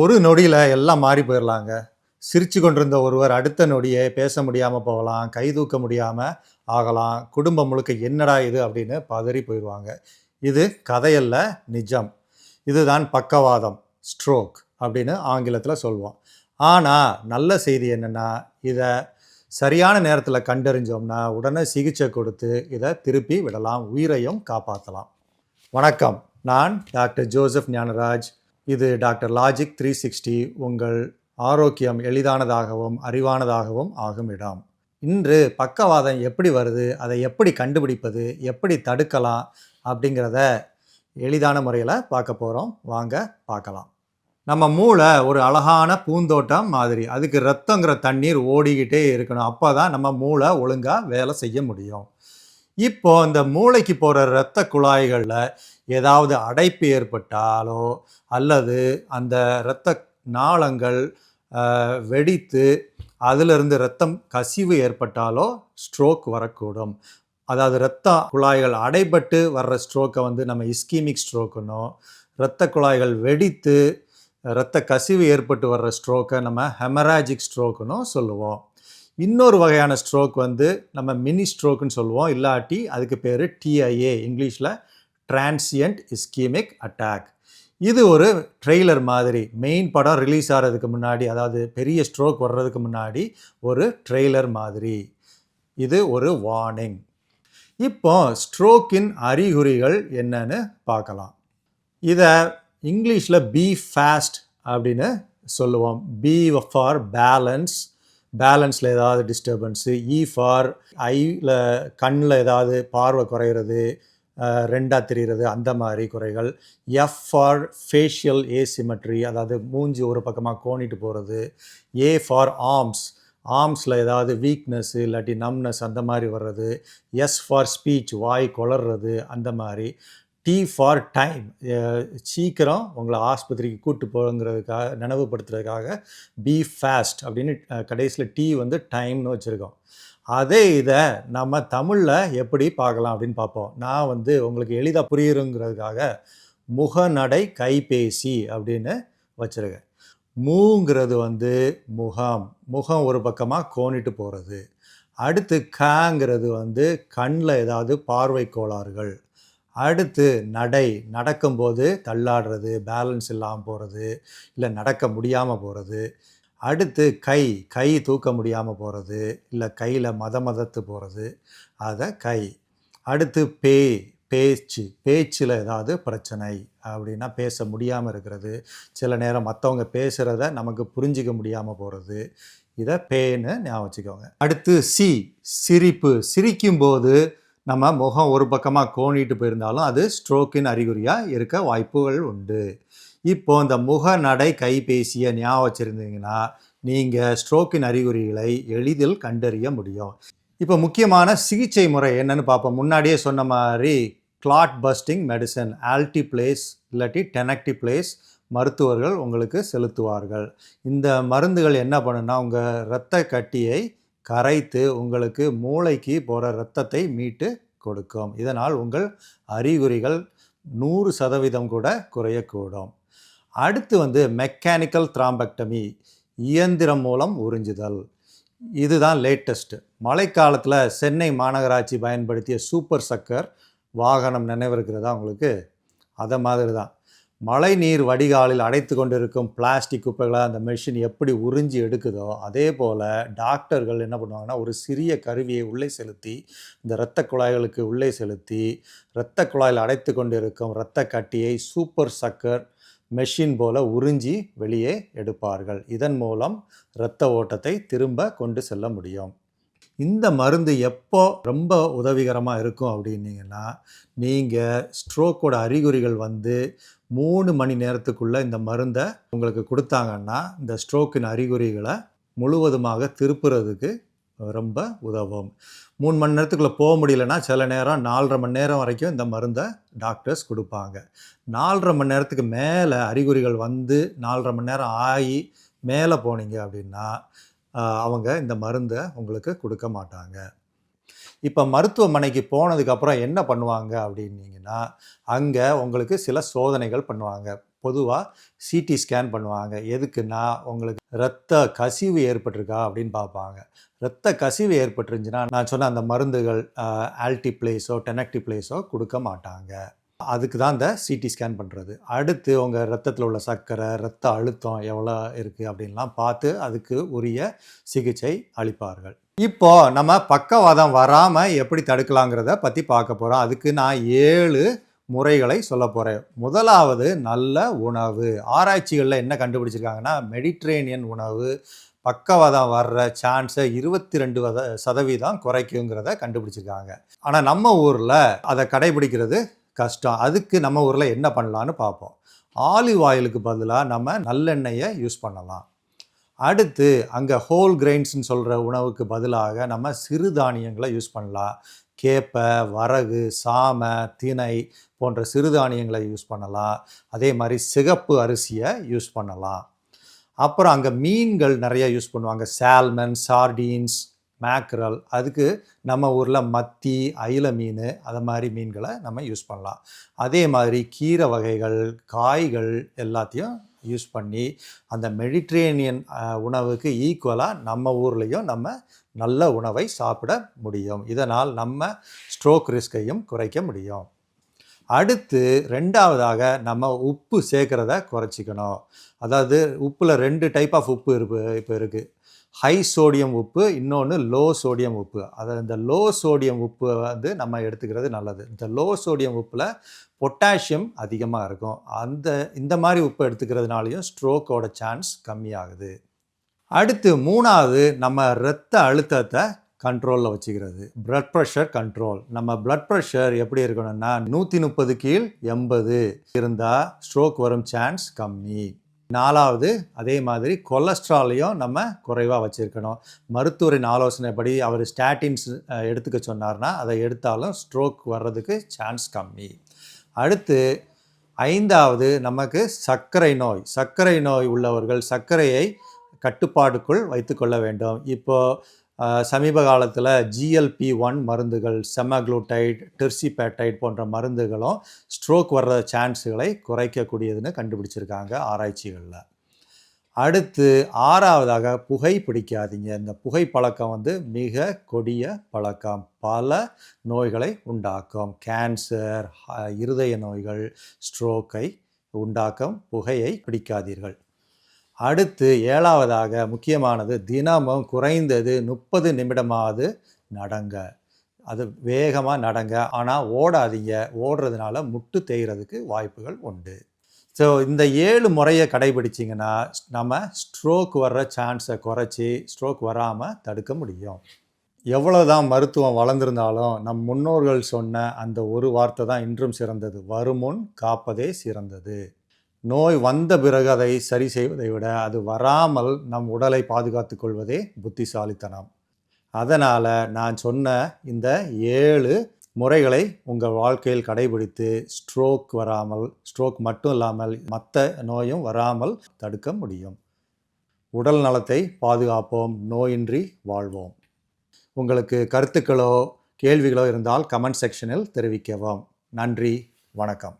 ஒரு நொடியில் எல்லாம் மாறி போயிடலாங்க சிரிச்சு கொண்டிருந்த ஒருவர் அடுத்த நொடியே பேச முடியாமல் போகலாம் கை தூக்க முடியாமல் ஆகலாம். குடும்பம் முழுக்க என்னடா இது அப்படின்னு பதறி போயிடுவாங்க. இது கதையல்ல நிஜம். இதுதான் பக்கவாதம் ஸ்ட்ரோக் அப்படின்னு ஆங்கிலத்தில் சொல்லுவோம் ஆனால் நல்ல செய்தி என்னென்னா இதை சரியான நேரத்தில் கண்டறிஞ்சோம்னா உடனே சிகிச்சை கொடுத்து இதை திருப்பி விடலாம் உயிரையும் காப்பாற்றலாம் வணக்கம். நான் டாக்டர் ஜோசப் ஞானராஜ். இது டாக்டர் லாஜிக் த்ரீ சிக்ஸ்டி உங்கள் ஆரோக்கியம் எளிதானதாகவும் அறிவானதாகவும் ஆகும் இடம். இன்று பக்கவாதம் எப்படி வருது அதை எப்படி கண்டுபிடிப்பது எப்படி தடுக்கலாம் அப்படிங்கிறத எளிதான முறையில் பார்க்க போகிறோம் வாங்க பார்க்கலாம். நம்ம மூளை ஒரு அழகான பூந்தோட்டம் மாதிரி அதுக்கு ரத்தங்கிற தண்ணீர் ஓடிக்கிட்டே இருக்கணும். அப்போ தான் நம்ம மூளை ஒழுங்காக வேலை செய்ய முடியும். இப்போ இந்த மூளைக்கு போகிற இரத்த குழாய்களில் ஏதாவது அடைப்பு ஏற்பட்டாலோ அல்லது அந்த இரத்த நாளங்கள் வெடித்து அதிலிருந்து இரத்தம் கசிவு ஏற்பட்டாலோ ஸ்ட்ரோக் வரக்கூடும். அதாவது இரத்த குழாய்கள் அடைபட்டு வர்ற ஸ்ட்ரோக்கை வந்து நம்ம இஸ்கீமிக் ஸ்ட்ரோக்குனோ இரத்த குழாய்கள் வெடித்து இரத்த கசிவு ஏற்பட்டு வர்ற ஸ்ட்ரோக்கை நம்ம ஹெமராஜிக் ஸ்ட்ரோக்குன்னு சொல்லுவோம். இன்னொரு வகையான ஸ்ட்ரோக் வந்து நம்ம மினி ஸ்ட்ரோக்குன்னு சொல்லுவோம். இல்லாட்டி அதுக்கு பேர் டிஐஏ இங்கிலீஷில் டிரான்சியன்ட் இஸ்கீமிக் அட்டாக் இது ஒரு ட்ரெய்லர் மாதிரி. மெயின் படம் ரிலீஸ் ஆகிறதுக்கு முன்னாடி அதாவது பெரிய ஸ்ட்ரோக் வர்றதுக்கு முன்னாடி ஒரு ட்ரெய்லர் மாதிரி. இது ஒரு வார்னிங் இப்போ ஸ்ட்ரோக்கின் அறிகுறிகள் என்னன்னு பார்க்கலாம். இதை இங்கிலீஷில் பி ஃபாஸ்ட் அப்படின்னு சொல்லுவோம். பி ஃபார் பேலன்ஸ் பேலன்ஸில் ஏதாவது டிஸ்டர்பன்ஸு இ ஃபார் ஐயில் கண்ணில் ஏதாவது பார்வை குறையிறது. ரெண்டாக தெரிகிறது. அந்த மாதிரி குறைகள். எஃப் ஃபார் ஃபேஷியல் ஏசிமெட்ரி அதாவது மூஞ்சி ஒரு பக்கமாக கோணிட்டு போகிறது ஏ ஃபார் ஆர்ம்ஸ் ஆர்ம்ஸில் ஏதாவது வீக்னஸ் இல்லாட்டி நம்னஸ் அந்த மாதிரி வர்றது. எஸ் ஃபார் ஸ்பீச் வாய் குளறது அந்த மாதிரி. டி ஃபார் டைம் சீக்கிரம் உங்களை ஆஸ்பத்திரிக்கு கூட்டு போகிறதுக்காக நினைவுபடுத்துறதுக்காக பி ஃபாஸ்ட் அப்படின்னு கடைசியில் டி வந்து டைம்னு வச்சுருக்கோம். அதே இதை நம்ம தமிழில் எப்படி பார்க்கலாம் அப்படின்னு பார்ப்போம். நான் வந்து உங்களுக்கு எளிதாக புரியுறங்கிறதுக்காக முகநடை கைபேசி அப்படின்னு வச்சுருக்கேன். மூங்கிறது வந்து முகம். முகம் ஒரு பக்கமாக கோணிட்டு போகிறது அடுத்து காங்கிறது வந்து கண்ணில் ஏதாவது பார்வை கோளாறுகள். அடுத்து நடை. நடக்கும்போது தள்ளாடுறது பேலன்ஸ் இல்லாமல் போகிறது இல்லை நடக்க முடியாமல் போகிறது அடுத்து கை கை தூக்க முடியாமல் போகிறது இல்லை கையில் மத மதத்து போகிறது அதை கை. அடுத்து பே பேச்சு பேச்சில் ஏதாவது பிரச்சனை அப்படின்னா பேச முடியாமல் இருக்கிறது. சில நேரம் மற்றவங்க பேசுகிறத நமக்கு புரிஞ்சிக்க முடியாமல் போகிறது இதை பேன்னு ஞாபகம் வச்சுக்கோங்க. அடுத்து சி சிரிப்பு. சிரிக்கும்போது நம்ம முகம் ஒரு பக்கமாக கோணிட்டு போயிருந்தாலும் அது ஸ்ட்ரோக்கின் அறிகுறியாக இருக்க வாய்ப்புகள் உண்டு. இப்போ இந்த முக நடை கைபேசியை ஞாபகம் வச்சுருந்தீங்கன்னா நீங்கள் ஸ்ட்ரோக்கின் அறிகுறிகளை எளிதில் கண்டறிய முடியும். இப்போ முக்கியமான சிகிச்சை முறை என்னன்னு பார்ப்போம். முன்னாடியே சொன்ன மாதிரி clot busting medicine alteplase இல்லாட்டி டெனக்டிப்ளேஸ் மருத்துவர்கள் உங்களுக்கு செலுத்துவார்கள். இந்த மருந்துகள் என்ன பண்ணுன்னா உங்கள் இரத்த கட்டியை கரைத்து உங்களுக்கு மூளைக்கு போகிற இரத்தத்தை மீட்டு கொடுக்கும். இதனால் உங்கள் அறிகுறிகள் நூறு சதவீதம் கூட குறையக்கூடும். அடுத்து வந்து மெக்கானிக்கல் த்ராம்பக்டமி இயந்திரம் மூலம் உறிஞ்சுதல். இதுதான் லேட்டஸ்ட்டு மழைக்காலத்தில் சென்னை மாநகராட்சி பயன்படுத்திய சூப்பர் சக்கர் வாகனம் நினைவிருக்கிறதா உங்களுக்கு? அதை மாதிரி தான் மழை நீர் வடிகாலில் அடைத்து கொண்டிருக்கும் பிளாஸ்டிக் குப்பைகளை அந்த மெஷின் எப்படி உறிஞ்சி எடுக்குதோ அதே போல் டாக்டர்கள் என்ன பண்ணுவாங்கன்னா ஒரு சிறிய கருவியை உள்ளே செலுத்தி இந்த இரத்த குழாய்களுக்கு உள்ளே செலுத்தி இரத்த குழாயில் அடைத்து கொண்டிருக்கும் இரத்த கட்டியை சூப்பர் சக்கர் மெஷின் போல உறிஞ்சி வெளியே எடுப்பார்கள். இதன் மூலம் இரத்த ஓட்டத்தை திரும்ப கொண்டு செல்ல முடியும். இந்த மருந்து எப்போ ரொம்ப உதவிகரமாக இருக்கும் அப்படின்னீங்கன்னா நீங்கள் ஸ்ட்ரோக்கோட அறிகுறிகள் வந்து மூணு மணி நேரத்துக்குள்ளே இந்த மருந்தை உங்களுக்கு கொடுத்தாங்கன்னா இந்த ஸ்ட்ரோக்கின் அறிகுறிகளை முழுவதுமாக திருப்புறதுக்கு ரொம்ப உதவும். மூணு மணி நேரத்துக்குள்ளே போக முடியலன்னா சில நேரம் நாலரை மணி நேரம் வரைக்கும் இந்த மருந்தை டாக்டர்ஸ் கொடுப்பாங்க. நாலரை மணி நேரத்துக்கு மேலே அறிகுறிகள் வந்து நாலரை மணி நேரம் ஆகி மேலே போனீங்க அப்படின்னா அவங்க இந்த மருந்தை உங்களுக்கு கொடுக்க மாட்டாங்க. இப்போ மருத்துவமனைக்கு போனதுக்கப்புறம் என்ன பண்ணுவாங்க அப்படின்னீங்கன்னா அங்கே உங்களுக்கு சில சோதனைகள் பண்ணுவாங்க. பொதுவாக சிடி ஸ்கேன் பண்ணுவாங்க. எதுக்குன்னா உங்களுக்கு இரத்த கசிவு ஏற்பட்டிருக்கா அப்படின்னு பார்ப்பாங்க. இரத்த கசிவு ஏற்பட்டுருந்துச்சுன்னா நான் சொன்ன அந்த மருந்துகள் ஆல்டிப்ளேஸோ டெனக்டிப்ளேஸோ கொடுக்க மாட்டாங்க. அதுக்கு தான் இந்த சிடி ஸ்கேன் பண்ணுறது அடுத்து உங்கள் ரத்தத்தில் உள்ள சர்க்கரை ரத்த அழுத்தம் எவ்வளோ இருக்குது அப்படின்லாம் பார்த்து அதுக்கு உரிய சிகிச்சை அளிப்பார்கள். இப்போ நம்ம பக்கவாதம் வராமல் எப்படி தடுக்கலாங்கிறத பற்றி பார்க்க போகிறோம் அதுக்கு நான் ஏழு முறைகளை சொல்ல போகிறேன் முதலாவது நல்ல உணவு. ஆராய்ச்சிகளில் என்ன கண்டுபிடிச்சிருக்காங்கன்னா மெடிட்ரேனியன் உணவு பக்கவாதம் வர்ற சான்ஸை இருபத்தி ரெண்டு சதவீதம் குறைக்குங்கிறத கண்டுபிடிச்சிருக்காங்க. ஆனால் நம்ம ஊரில் அதை கடைபிடிக்கிறது கஷ்டம். அதுக்கு நம்ம ஊரில் என்ன பண்ணலான்னு பார்ப்போம். ஆலிவ் ஆயிலுக்கு பதிலாக நம்ம நல்லெண்ணெயை யூஸ் பண்ணலாம். அடுத்து அங்கே ஹோல் கிரெயின்ஸ்னு சொல்கிற உணவுக்கு பதிலாக நம்ம சிறுதானியங்களை யூஸ் பண்ணலாம். கேப்பை வரகு சாமை திணை போன்ற சிறுதானியங்களை யூஸ் பண்ணலாம். அதே மாதிரி சிகப்பு அரிசியை யூஸ் பண்ணலாம். அப்புறம் அங்கே மீன்கள் நிறையா யூஸ் பண்ணுவாங்க. சால்மன் சார்டீன்ஸ் மேக்ரல் அதுக்கு நம்ம ஊரில் மத்தி அயில மீன் அதை மாதிரி மீன்களை நம்ம யூஸ் பண்ணலாம். அதே மாதிரி கீரை வகைகள் காய்கள் எல்லாத்தையும் யூஸ் பண்ணி அந்த மெடிட்ரேனியன் உணவுக்கு ஈக்குவலாக நம்ம ஊர்லேயும் நம்ம நல்ல உணவை சாப்பிட முடியும். இதனால் நம்ம ஸ்ட்ரோக் ரிஸ்கையும் குறைக்க முடியும். அடுத்து ரெண்டாவதாக நம்ம உப்பு சேர்க்குறத குறைச்சிக்கணும். அதாவது உப்பில் ரெண்டு டைப் ஆஃப் உப்பு இருப்பு இப்போ இருக்குது ஹை சோடியம் உப்பு இன்னொன்று லோ சோடியம் உப்பு. அதை இந்த லோ சோடியம் உப்பு வந்து நம்ம எடுத்துக்கிறது நல்லது. இந்த லோ சோடியம் உப்பில் பொட்டாசியம் அதிகமாக இருக்கும். அந்த இந்த மாதிரி உப்பு எடுத்துக்கிறதுனாலையும் ஸ்ட்ரோக்கோட சான்ஸ் கம்மியாகுது. அடுத்து மூணாவது நம்ம இரத்த அழுத்தத்தை கண்ட்ரோலில் வச்சுக்கிறது. பிளட் ப்ரெஷர் கண்ட்ரோல் நம்ம பிளட் ப்ரெஷர் எப்படி இருக்கணும்னா நூற்றி முப்பது கீழ் எண்பது இருந்தால் ஸ்ட்ரோக் வரும் சான்ஸ் கம்மி. நாலாவது அதே மாதிரி கொலஸ்ட்ராலையும் நம்ம குறைவாக வச்சுருக்கணும். மருத்துவரின் ஆலோசனைப்படி அவர் ஸ்டாட்டின்ஸ் எடுத்துக்க சொன்னார்னா அதை எடுத்தாலும் ஸ்ட்ரோக் வர்றதுக்கு சான்ஸ் கம்மி. அடுத்து ஐந்தாவது நமக்கு சர்க்கரை நோய். சர்க்கரை நோய் உள்ளவர்கள் சர்க்கரையை கட்டுப்பாடுக்குள் வைத்துக்கொள்ள வேண்டும். இப்போது சமீப காலத்தில் ஜிஎல்பி ஒன் மருந்துகள் செமக்ளூட்டைட் டெர்சிபேட்டைட் போன்ற மருந்துகளும் ஸ்ட்ரோக் வர்ற சான்ஸுகளை குறைக்கக்கூடியதுன்னு கண்டுபிடிச்சிருக்காங்க ஆராய்ச்சிகளில். அடுத்து ஆறாவதாக புகை பிடிக்காதீங்க இந்த புகை பழக்கம் வந்து மிக கொடிய பழக்கம். பல நோய்களை உண்டாக்கும். கேன்சர் இருதய நோய்கள் ஸ்ட்ரோக்கை உண்டாக்கும் புகையை பிடிக்காதீர்கள். அடுத்து ஏழாவதாக முக்கியமானது தினமும் குறைந்தது முப்பது நிமிடமாவது நடங்க. அது வேகமாக நடங்க. ஆனால் ஓடாதீங்க. ஓடுறதுனால முட்டு தேய்கிறதுக்கு வாய்ப்புகள் உண்டு. ஸோ இந்த ஏழு முறையை கடைபிடிச்சிங்கன்னா நம்ம ஸ்ட்ரோக் வர்ற சான்ஸை குறைச்சி ஸ்ட்ரோக் வராமல் தடுக்க முடியும். எவ்வளோதான் மருத்துவம் வளர்ந்துருந்தாலும் நம் முன்னோர்கள் சொன்ன அந்த ஒரு வார்த்தை தான் இன்றும் சிறந்தது. வருமுன் காப்பதே சிறந்தது. நோய் வந்த பிறகு அதை சரி செய்வதை விட அது வராமல் நம் உடலை பாதுகாத்து கொள்வதே புத்திசாலித்தனம். அதனால் நான் சொன்ன இந்த ஏழு முறைகளை உங்கள் வாழ்க்கையில் கடைபிடித்து ஸ்ட்ரோக் வராமல் ஸ்ட்ரோக் மட்டும் இல்லாமல் மற்ற நோயும் வராமல் தடுக்க முடியும். உடல் நலத்தை பாதுகாப்போம் நோயின்றி வாழ்வோம். உங்களுக்கு கருத்துக்களோ கேள்விகளோ இருந்தால் கமெண்ட் செக்ஷனில் தெரிவிக்கவும். நன்றி வணக்கம்.